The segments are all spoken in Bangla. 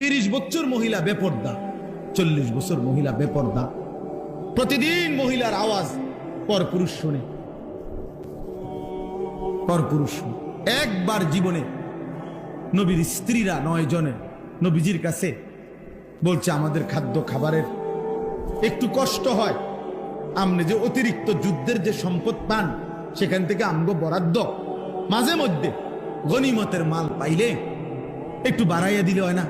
তিরিশ বছর মহিলা বেপর্দা, চল্লিশ বছর মহিলা বেপর্দা। প্রতিদিন মহিলার আওয়াজ, পর পুরুষ শুনে। পর পুরুষ একবার জীবনে নবীর স্ত্রীরা নয় জনে নবীজির কাছে বলছে, আমাদের খাদ্য খাবারের একটু কষ্ট হয়। আমনে যে অতিরিক্ত যুদ্ধের যে সম্পদ পান, সেখান থেকে আমগো বরাদ্দ। মাঝে মধ্যে গনিমতের মাল পাইলে একটু বাড়াইয়া দিলে হয় না?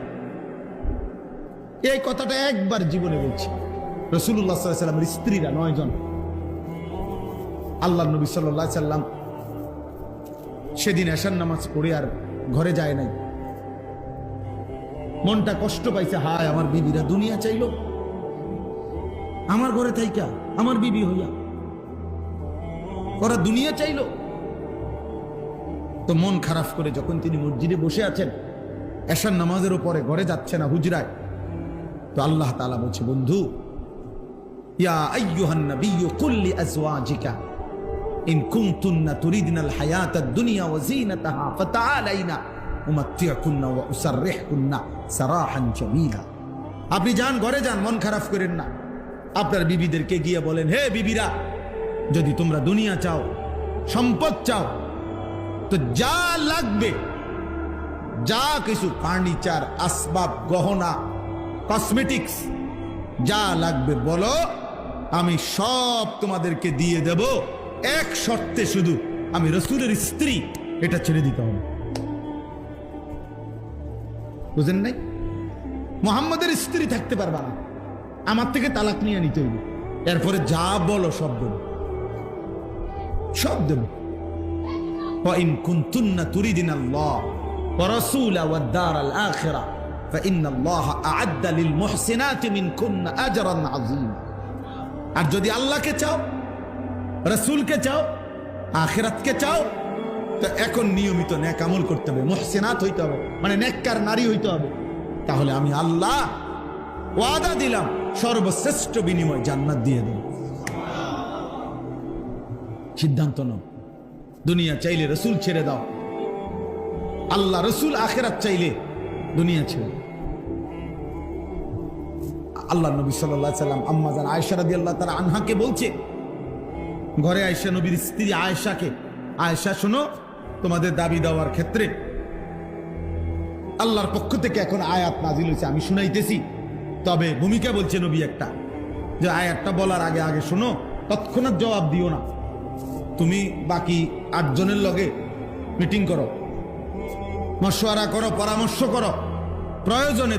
এই কথাটা একবার জীবনে বলছি। রসুল্লাহ সাল্লামের স্ত্রীরা নয় জন আল্লাহ নবী সাল্লাহ সাল্লাম সেদিন এশার নামাজ পড়ে আর ঘরে যায় নাই। মনটা কষ্ট পাইছে, হায়, আমার বিবিরা দুনিয়া চাইলো। আমার ঘরে থাইকা, আমার বিবি হইয়া। ওরা দুনিয়া চাইলো। তো মন খারাপ করে যখন তিনি মসজিদে বসে আছেন, এশার নামাজের উপরে ঘরে যাচ্ছে না হুজরায়। তো আল্লাহ তালা বলছে, বন্ধু, ইয়া আপনি যান, ঘরে যান, মন খারাপ করেন না। আপনার বিবিদেরকে গিয়ে বলেন, হে বিবিরা, যদি তোমরা দুনিয়া চাও, সম্পদ চাও, তো যা লাগবে, যা কিছু ফার্নিচার, আসবাব, গহনা কসমেটিক্স যা লাগবে বলো আমি সব তোমাদেরকে দিয়ে দেব এক শর্তে শুধু আমি রসুলের স্ত্রী এটা ছেড়ে দিতে হবে বুঝেন নাই মোহাম্মদের স্ত্রী থাকতে পারবা না আমার থেকে তালাক নিয়ে নিতে হইবে এরপরে যা বলো সব দেব সব দেব وإن كنتن تريدن الله ورسوله والدار الآخرة আর যদি আল্লাহকে চাও, রসুলকে চাও, আখেরাতকে চাও, তো এখন নিয়মিত ন্যাক আমল করতে হবে। মহসেনাত হইতে হবে মানে ন্যাক্কার নারী হইতে হবে। তাহলে আমি আল্লাহ ওয়াদা দিলাম, সর্বশ্রেষ্ঠ বিনিময় জান্নাত দিয়ে দেব। সিদ্ধান্ত নাও। দুনিয়া চাইলে রসুল ছেড়ে দাও। আল্লাহ রসুল আখেরাত চাইলে দুনিয়া ছেড়ে দাও। আল্লাহ নবী সাল্লাহ সাল্লাম আম্মাজান আয়সা রাদি আল্লাহ তারা আনহাকে বলছে, ঘরে আয়সা নবীর স্ত্রী আয়েশাকে, আয়েশা শোনো, তোমাদের দাবি দেওয়ার ক্ষেত্রে আল্লাহর পক্ষ থেকে এখন আয়াত নাজিল হয়েছে, আমি শুনাইতেছি। তবে ভূমিকা বলছে নবী একটা, যে আয়াতটা বলার আগে আগে শোনো, তৎক্ষণাৎ জবাব দিও না। তুমি বাকি আটজনের লগে মিটিং করো, মশওয়ারা করো, পরামর্শ করো, প্রয়োজনে